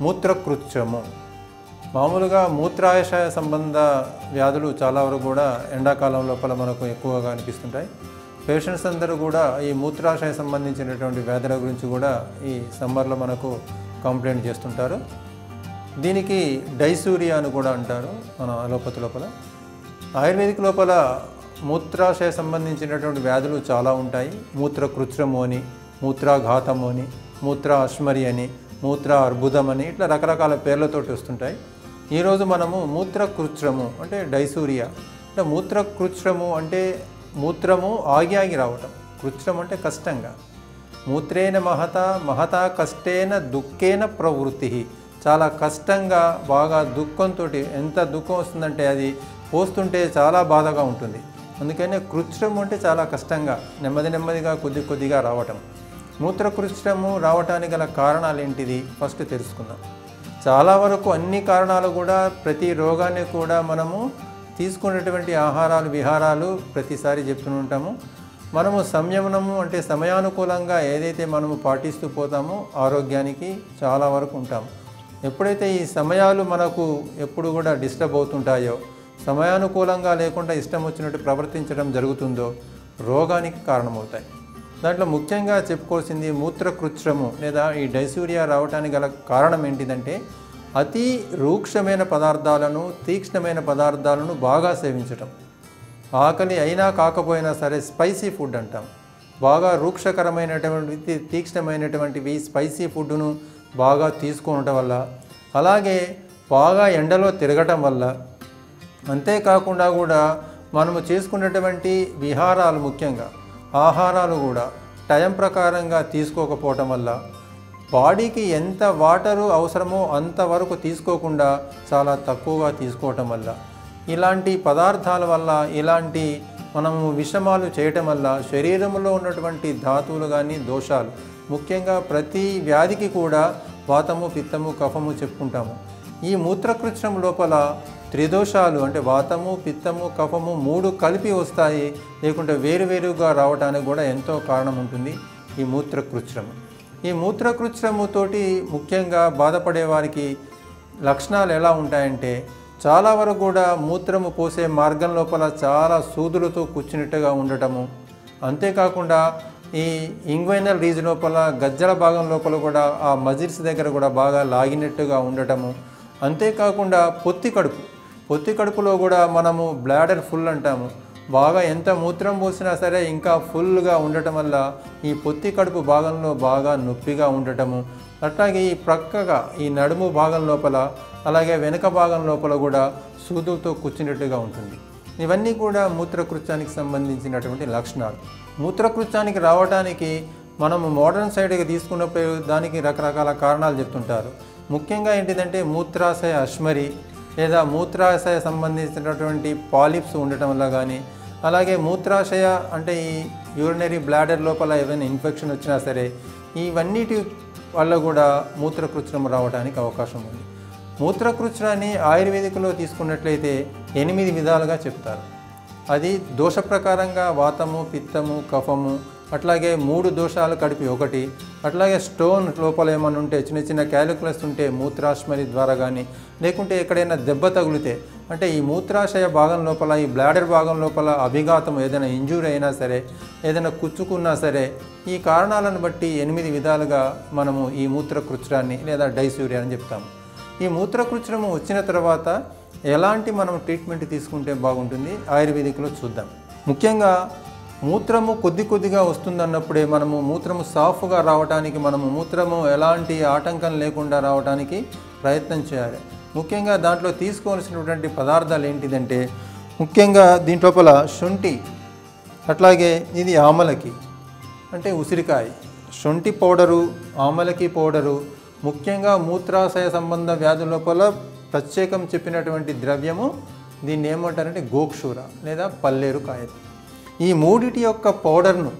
మూత్రకృత్యము. మామూలుగా మూత్రాశయ సంబంధ వ్యాధులు చాలా వరకు కూడా ఎండాకాలం లోపల మనకు ఎక్కువగా అనిపిస్తుంటాయి. పేషెంట్స్ అందరూ కూడా ఈ మూత్రాశయ సంబంధించినటువంటి వ్యాధుల గురించి కూడా ఈ సమ్మర్లో మనకు కంప్లైంట్ చేస్తుంటారు. దీనికి డైసూరియా అని కూడా అంటారు మన అలోపతి లోపల. ఆయుర్వేదిక్ లోపల మూత్రాశయ సంబంధించినటువంటి వ్యాధులు చాలా ఉంటాయి. మూత్ర కృత్రము అని మూత్రాఘాతము అని మూత్ర అశ్మరి అని మూత్ర అర్బుదం అని ఇట్లా రకరకాల పేర్లతోటి వస్తుంటాయి. ఈరోజు మనము మూత్రకృత్రము అంటే డైసూరియా. అంటే మూత్రకృత్రము అంటే మూత్రము ఆగి ఆగి రావటం. కృత్రం అంటే కష్టంగా. మూత్రేన మహత మహతా కష్టేన దుఃఖేన ప్రవృత్తి. చాలా కష్టంగా బాగా దుఃఖంతో ఎంత దుఃఖం వస్తుందంటే అది పోస్తుంటే చాలా బాధగా ఉంటుంది. అందుకనే కృత్రం అంటే చాలా కష్టంగా నెమ్మది నెమ్మదిగా కొద్ది కొద్దిగా రావటం. మూత్రకృష్టము రావటానికి గల కారణాలు ఏంటిది ఫస్ట్ తెలుసుకుందాం. చాలా వరకు అన్ని కారణాలు కూడా ప్రతి రోగాన్ని కూడా మనము తీసుకునేటువంటి ఆహారాలు విహారాలు ప్రతిసారి చెప్తూ ఉంటాము. మనము సంయమనము అంటే సమయానుకూలంగా ఏదైతే మనము పాటిస్తూ పోతామో ఆరోగ్యానికి చాలా వరకు ఉంటాము ఎప్పుడైతే ఈ సమయాలు మనకు ఎప్పుడు కూడా డిస్టర్బ్ అవుతుంటాయో సమయానుకూలంగా లేకుండా ఇష్టం వచ్చినట్టు ప్రవర్తించడం జరుగుతుందో రోగానికి కారణమవుతాయి. దాంట్లో ముఖ్యంగా చెప్పుకోవాల్సింది మూత్రకృత్రము లేదా ఈ డైసూరియా రావడానికి గల కారణం ఏంటిదంటే అతి రూక్షమైన పదార్థాలను తీక్ష్ణమైన పదార్థాలను బాగా సేవించటం. ఆకలి అయినా కాకపోయినా సరే స్పైసీ ఫుడ్ అంటాం. బాగా రూక్షకరమైనటువంటి తీక్ష్ణమైనటువంటివి స్పైసీ ఫుడ్ను బాగా తీసుకోవటం వల్ల అలాగే బాగా ఎండలో తిరగటం వల్ల. అంతేకాకుండా కూడా మనము చేసుకున్నటువంటి విహారాలు ముఖ్యంగా ఆహారాలు కూడా టైం ప్రకారంగా తీసుకోకపోవటం వల్ల బాడీకి ఎంత వాటరు అవసరమో అంతవరకు తీసుకోకుండా చాలా తక్కువగా తీసుకోవటం వల్ల ఇలాంటి పదార్థాల వల్ల ఇలాంటి మనము విషమాలు చేయటం వల్ల శరీరంలో ఉన్నటువంటి ధాతువులు కానీ దోషాలు ముఖ్యంగా ప్రతి వ్యాధికి కూడా వాతము పిత్తము కఫము చెప్పుకుంటాము. ఈ మూత్రకృత్రం లోపల త్రిదోషాలు అంటే వాతము పిత్తము కఫము మూడు కలిపి వస్తాయి. లేకుంటే వేరువేరుగా రావడానికి కూడా ఎంతో కారణం ఉంటుంది ఈ మూత్రకృత్రము. ఈ మూత్రకృత్రముతోటి ముఖ్యంగా బాధపడే వారికి లక్షణాలు ఎలా ఉంటాయంటే చాలా వరకు కూడా మూత్రము పోసే మార్గం లోపల చాలా సూదులతో కూర్చున్నట్టుగా ఉండటము. అంతేకాకుండా ఈ ఇంగ్వైనల్ రీజ్ లోపల గజ్జల భాగం లోపల కూడా ఆ మజిల్స్ దగ్గర కూడా బాగా లాగినట్టుగా ఉండటము. అంతేకాకుండా పొత్తి కడుపు. పొత్తి కడుపులో కూడా మనము బ్లాడర్ ఫుల్ అంటాము. బాగా ఎంత మూత్రం పోసినా సరే ఇంకా ఫుల్గా ఉండటం వల్ల ఈ పొత్తి కడుపు భాగంలో బాగా నొప్పిగా ఉండటము అట్లాగే ఈ ప్రక్కగా ఈ నడుము భాగం లోపల అలాగే వెనుక భాగం లోపల కూడా సూదులతో కూర్చున్నట్టుగా ఉంటుంది. ఇవన్నీ కూడా మూత్రకృత్యానికి సంబంధించినటువంటి లక్షణాలు. మూత్రకృత్యానికి రావడానికి మనము మోడర్న్ సైడ్కి తీసుకున్నప్పుడు దానికి రకరకాల కారణాలు చెప్తుంటారు. ముఖ్యంగా ఏంటిదంటే మూత్రాశయ అశ్మరి లేదా మూత్రాశయ సంబంధించినటువంటి పాలిప్స్ ఉండటం వల్ల కానీ అలాగే మూత్రాశయ అంటే ఈ యూరినరీ బ్లాడర్ లోపల ఏదైనా ఇన్ఫెక్షన్ వచ్చినా సరే ఇవన్నిటి వల్ల కూడా మూత్రకృత్రం రావడానికి అవకాశం ఉంది. మూత్రకృత్రాన్ని ఆయుర్వేదికలో తీసుకున్నట్లయితే ఎనిమిది విధాలుగా చెప్తారు. అది దోష ప్రకారంగా వాతము పిత్తము కఫము అట్లాగే మూడు దోషాలు కడిపి ఒకటి అట్లాగే స్టోన్ లోపల ఏమైనా ఉంటే చిన్న చిన్న క్యాలిక్యులస్ ఉంటే మూత్రాశ్మని ద్వారా కానీ లేకుంటే ఎక్కడైనా దెబ్బ తగిలితే అంటే ఈ మూత్రాశయ భాగం లోపల ఈ బ్లాడర్ భాగం లోపల అభిఘాతం ఏదైనా ఇంజూరీ అయినా సరే ఏదైనా కుచ్చుకున్నా సరే ఈ కారణాలను బట్టి ఎనిమిది విధాలుగా మనము ఈ మూత్రకృత్రాన్ని లేదా డైసూరియా అని చెప్తాము. ఈ మూత్రకృత్రము వచ్చిన తర్వాత ఎలాంటి మనం ట్రీట్మెంట్ తీసుకుంటే బాగుంటుంది? ఆయుర్వేదిక్లో చూద్దాం. ముఖ్యంగా మూత్రము కొద్ది కొద్దిగా వస్తుందన్నప్పుడే మనము మూత్రము సాఫ్గా రావడానికి మనము మూత్రము ఎలాంటి ఆటంకం లేకుండా రావడానికి ప్రయత్నం చేయాలి. ముఖ్యంగా దాంట్లో తీసుకోవాల్సినటువంటి పదార్థాలు ఏంటిదంటే ముఖ్యంగా దీంట్లోపల శొంఠి అట్లాగే ఇది ఆమలకి అంటే ఉసిరికాయ. శొంఠి పౌడరు ఆమలకి పౌడరు ముఖ్యంగా మూత్రాశయ సంబంధ వ్యాధుల లోపల ప్రత్యేకం చెప్పినటువంటి ద్రవ్యము దీన్ని ఏమంటారంటే గోక్షూర లేదా పల్లేరు కాయ ఈ మూడిటి యొక్క పౌడర్ను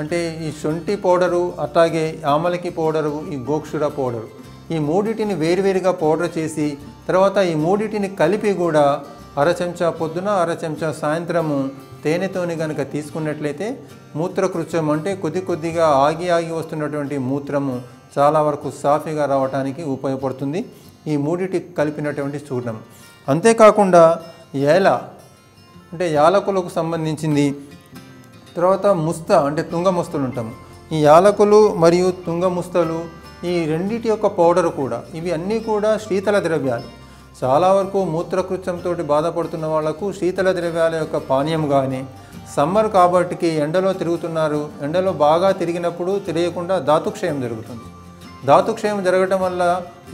అంటే ఈ శొంఠి పౌడరు అట్లాగే ఆమలకి పౌడరు ఈ గోక్షుర పౌడరు ఈ మూడిటిని వేరువేరుగా పౌడర్ చేసి తర్వాత ఈ మూడిటిని కలిపి కూడా అర చెంచా పొద్దున అర చెంచా సాయంత్రము తేనెతోని కనుక తీసుకున్నట్లయితే మూత్రకృత్యం అంటే కొద్ది కొద్దిగా ఆగి ఆగి వస్తున్నటువంటి మూత్రము చాలా వరకు సాఫీగా రావడానికి ఉపయోగపడుతుంది. ఈ మూడిటి కలిపినటువంటి చూర్ణం. అంతేకాకుండా ఏల అంటే యాలకులకు సంబంధించింది తర్వాత ముస్త అంటే తుంగ ముస్తలు ఉంటాము. ఈ యాలకులు మరియు తుంగ ముస్తలు ఈ రెండింటి యొక్క పౌడర్ కూడా ఇవి అన్నీ కూడా శీతల ద్రవ్యాలు. చాలా వరకు మూత్రకృత్యంతో బాధపడుతున్న వాళ్ళకు శీతల ద్రవ్యాల యొక్క పానీయం కానీ సమ్మర్ కాబట్టికి ఎండలో తిరుగుతున్నారు ఎండలో బాగా తిరిగినప్పుడు తెలియకుండా ధాతుక్షయం జరుగుతుంది. ధాతుక్షయం జరగటం వల్ల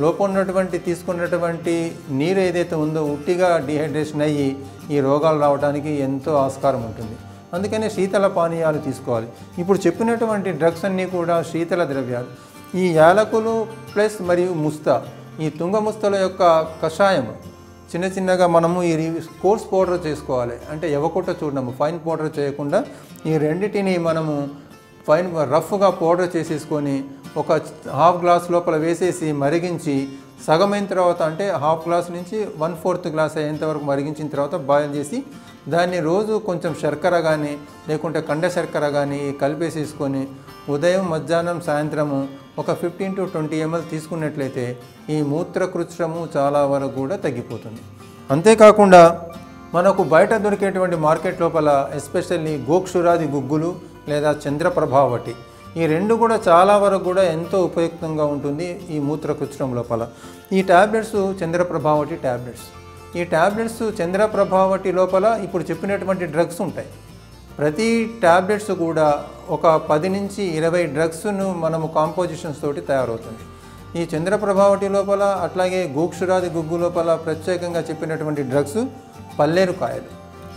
లోపం ఉన్నటువంటి తీసుకున్నటువంటి నీరు ఏదైతే ఉందో ఉట్టిగా డిహైడ్రేషన్ అయ్యి ఈ రోగాలు రావడానికి ఎంతో ఆస్కారం ఉంటుంది. అందుకనే శీతల పానీయాలు తీసుకోవాలి. ఇప్పుడు చెప్పినటువంటి డ్రగ్స్ అన్నీ కూడా శీతల ద్రవ్యాలు. ఈ యాలకులు ప్లస్ మరియు ముస్తా ఈ తుంగ ముస్తల యొక్క కషాయం చిన్న చిన్నగా మనము ఈ కోర్స్ పౌడర్ చేసుకోవాలి. అంటే ఎవకొట్ట చూడము ఫైన్ పౌడర్ చేయకుండా ఈ రెండింటిని మనము ఫైన్ రఫ్గా పౌడర్ చేసేసుకొని ఒక హాఫ్ గ్లాస్ లోపల వేసేసి మరిగించి సగమైన తర్వాత అంటే హాఫ్ గ్లాస్ నుంచి వన్ ఫోర్త్ గ్లాస్ అయ్యేంత వరకు మరిగించిన తర్వాత బాయిల్ చేసి దాన్ని రోజు కొంచెం శర్కర కానీ లేకుంటే కండ శర్కర కానీ కలిపేసేసుకొని ఉదయం మధ్యాహ్నం సాయంత్రము ఒక ఫిఫ్టీన్ టు ట్వంటీ ఎంఎల్ తీసుకున్నట్లయితే ఈ మూత్రకృత్రము చాలా వరకు కూడా తగ్గిపోతుంది. అంతేకాకుండా మనకు బయట దొరికేటువంటి మార్కెట్ లోపల ఎస్పెషల్లీ గోక్షురాది గుగ్గులు లేదా చంద్రప్రభావటి ఈ రెండు కూడా చాలా వరకు కూడా ఎంతో ఉపయుక్తంగా ఉంటుంది ఈ మూత్రకృత్రం లోపల. ఈ ట్యాబ్లెట్స్ చంద్రప్రభావటి ట్యాబ్లెట్స్ ఈ ట్యాబ్లెట్స్ చంద్రప్రభావటి లోపల ఇప్పుడు చెప్పినటువంటి డ్రగ్స్ ఉంటాయి. ప్రతి ట్యాబ్లెట్స్ కూడా ఒక పది నుంచి ఇరవై డ్రగ్స్ను మనము కాంపోజిషన్స్ తోటి తయారవుతుంది. ఈ చంద్రప్రభావటి లోపల అట్లాగే గోక్షురాది గుగ్గు లోపల ప్రత్యేకంగా చెప్పినటువంటి డ్రగ్స్ పల్లేరు కాయలు.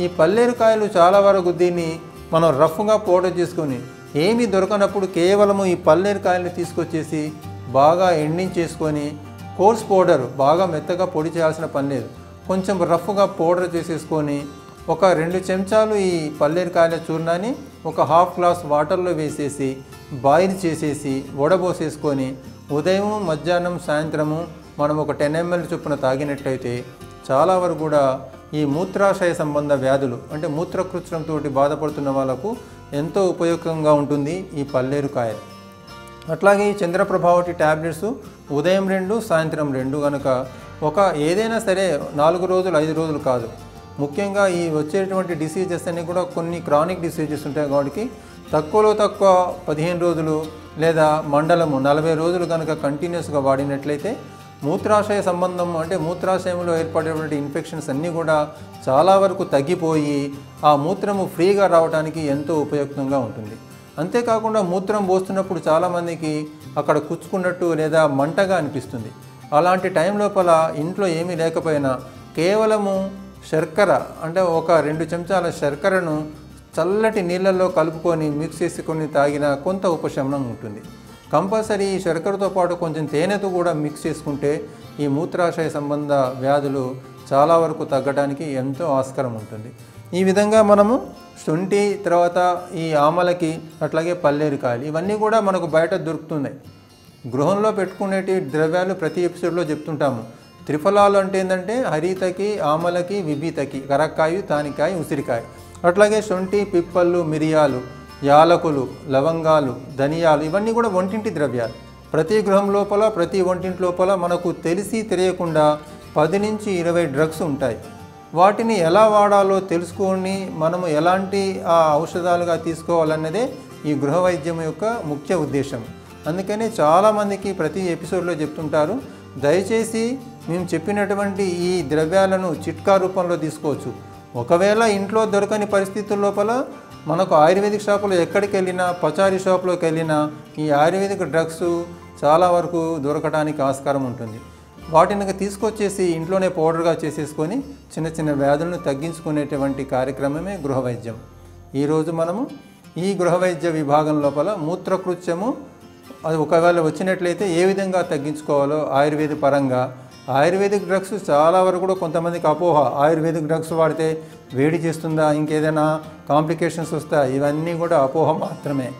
ఈ పల్లేరు కాయలు చాలా వరకు దీన్ని మనం రఫ్గా పౌడర్ చేసుకొని ఏమీ దొరకనప్పుడు కేవలము ఈ పల్లేరు కాయలు తీసుకొచ్చేసి బాగా ఎండించేసుకొని కోర్స్ పౌడర్ బాగా మెత్తగా పొడి చేయాల్సిన పని లేదు. కొంచెం రఫ్గా పౌడర్ చేసేసుకొని ఒక రెండు చెంచాలు ఈ పల్లేరికాయల చూర్ణాన్ని ఒక హాఫ్ గ్లాస్ వాటర్లో వేసేసి బాయిల్ చేసేసి వడబోసేసుకొని ఉదయం మధ్యాహ్నం సాయంత్రము మనం ఒక టెన్ ఎంఎల్ చొప్పున తాగినట్లయితే చాలా వరకు కూడా ఈ మూత్రాశయ సంబంధ వ్యాధులు అంటే మూత్రకృత్రంతో బాధపడుతున్న వాళ్ళకు ఎంతో ఉపయోగంగా ఉంటుంది ఈ పల్లేరుకాయ అట్లాగే ఈ చంద్రప్రభావటి ట్యాబ్లెట్స్ ఉదయం రెండు సాయంత్రం రెండు కనుక ఒక ఏదైనా సరే నాలుగు రోజులు ఐదు రోజులు కాదు. ముఖ్యంగా ఈ వచ్చేటువంటి డిసీజెస్ అన్నీ కూడా కొన్ని క్రానిక్ డిసీజెస్ ఉంటాయి కాబట్టి తక్కువలో తక్కువ పదిహేను రోజులు లేదా మండలము నలభై రోజులు కనుక కంటిన్యూస్గా వాడినట్లయితే మూత్రాశయ సంబంధం అంటే మూత్రాశయంలో ఏర్పడేటువంటి ఇన్ఫెక్షన్స్ అన్నీ కూడా చాలా వరకు తగ్గిపోయి ఆ మూత్రము ఫ్రీగా రావడానికి ఎంతో ఉపయుక్తంగా ఉంటుంది. అంతేకాకుండా మూత్రం పోస్తున్నప్పుడు చాలామందికి అక్కడ కుచ్చుకున్నట్టు లేదా మంటగా అనిపిస్తుంది. అలాంటి టైం లోపల ఇంట్లో ఏమీ లేకపోయినా కేవలము శర్కర అంటే ఒక రెండు చెంచాల శర్కరను చల్లటి నీళ్ళల్లో కలుపుకొని మిక్స్ చేసుకొని తాగినా కొంత ఉపశమనం ఉంటుంది. కంపల్సరీ ఈ శర్కరతో పాటు కొంచెం తేనెతో కూడా మిక్స్ చేసుకుంటే ఈ మూత్రాశయ సంబంధ వ్యాధులు చాలా వరకు తగ్గడానికి ఎంతో ఆస్కారం ఉంటుంది. ఈ విధంగా మనము శొంఠి తర్వాత ఈ ఆమలకి అట్లాగే పల్లేరుకాయలు ఇవన్నీ కూడా మనకు బయట దొరుకుతున్నాయి. గృహంలో పెట్టుకునేటి ద్రవ్యాలు ప్రతి ఎపిసోడ్లో చెప్తుంటాము. త్రిఫలాలు అంటే ఏంటంటే హరితకి ఆమలకి విభీతకి కరక్కాయ తానికాయ ఉసిరికాయ. అట్లాగే శొంఠి పిప్పళ్ళు మిరియాలు యాలకులు లవంగాలు ధనియాలు ఇవన్నీ కూడా వంటింటి ద్రవ్యాలు. ప్రతి గృహం లోపల ప్రతి వంటింటి లోపల మనకు తెలిసి తెలియకుండా పది నుంచి ఇరవై డ్రగ్స్ ఉంటాయి. వాటిని ఎలా వాడాలో తెలుసుకొని మనము ఎలాంటి ఆ ఔషధాలుగా తీసుకోవాలన్నదే ఈ గృహ వైద్యం యొక్క ముఖ్య ఉద్దేశం. అందుకని చాలామందికి ప్రతి ఎపిసోడ్లో చెప్తుంటారు దయచేసి మేము చెప్పినటువంటి ఈ ద్రవ్యాలను చిట్కా రూపంలో తీసుకోవచ్చు. ఒకవేళ ఇంట్లో దొరకని పరిస్థితుల లోపల మనకు ఆయుర్వేదిక్ షాపులో ఎక్కడికి వెళ్ళినా పచారీ షాప్లోకి వెళ్ళినా ఈ ఆయుర్వేదిక్ డ్రగ్స్ చాలా వరకు దొరకడానికి ఆస్కారం ఉంటుంది. వాటిని తీసుకొచ్చేసి ఇంట్లోనే పౌడర్గా చేసేసుకొని చిన్న చిన్న వ్యాధులను తగ్గించుకునేటువంటి కార్యక్రమమే గృహ వైద్యం ఈరోజు మనము ఈ గృహ వైద్య విభాగం లోపల మూత్రకృత్యము అది ఒకవేళ వచ్చినట్లయితే ఏ విధంగా తగ్గించుకోవాలో ఆయుర్వేద పరంగా. ఆయుర్వేదిక్ డ్రగ్స్ చాలా వరకు కూడా కొంతమందికి అపోహ. ఆయుర్వేదిక్ డ్రగ్స్ వాడితే వేడి చేస్తుందా ఇంకేదైనా కాంప్లికేషన్స్ వస్తాయి ఇవన్నీ కూడా అపోహ మాత్రమే.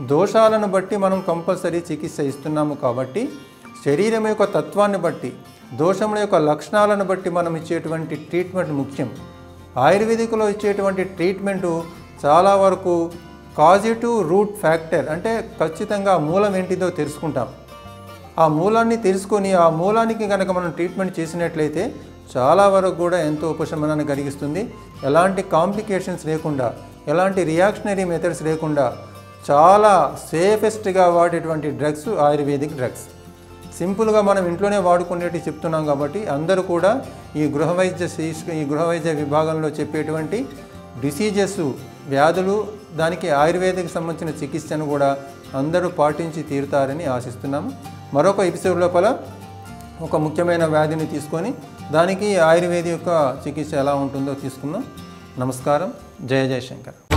దోషాలను బట్టి మనం కంపల్సరీ చికిత్స ఇస్తున్నాము కాబట్టి శరీరం యొక్క తత్వాన్ని బట్టి దోషముల యొక్క లక్షణాలను బట్టి మనం ఇచ్చేటువంటి ట్రీట్మెంట్ ముఖ్యం. ఆయుర్వేదిక్లో ఇచ్చేటువంటి ట్రీట్మెంటు చాలా వరకు కాజిటివ్ రూట్ ఫ్యాక్టర్ అంటే ఖచ్చితంగా మూలం ఏంటిదో తెలుసుకుంటాం. ఆ మూలాన్ని తెలుసుకొని ఆ మూలానికి కనుక మనం ట్రీట్మెంట్ చేసినట్లయితే చాలా వరకు కూడా ఎంతో ఉపశమనాన్ని కలిగిస్తుంది. ఎలాంటి కాంప్లికేషన్స్ లేకుండా ఎలాంటి రియాక్షనరీ మెథడ్స్ లేకుండా చాలా సేఫెస్ట్గా వాడేటువంటి డ్రగ్స్ ఆయుర్వేదిక్ డ్రగ్స్ సింపుల్గా మనం ఇంట్లోనే వాడుకునేటి చెప్తున్నాం కాబట్టి అందరూ కూడా ఈ గృహ వైద్య ఈ గృహ వైద్య విభాగంలో చెప్పేటువంటి డిసీజెస్ వ్యాధులు దానికి ఆయుర్వేదికి సంబంధించిన చికిత్సను కూడా అందరూ పాటించి తీరుతారని ఆశిస్తున్నాము. మరొక ఎపిసోడ్ లోపల ఒక ముఖ్యమైన వ్యాధిని తీసుకొని దానికి ఆయుర్వేద యొక్క చికిత్స ఎలా ఉంటుందో తీసుకుందాం. నమస్కారం. జయ జయశంకర్.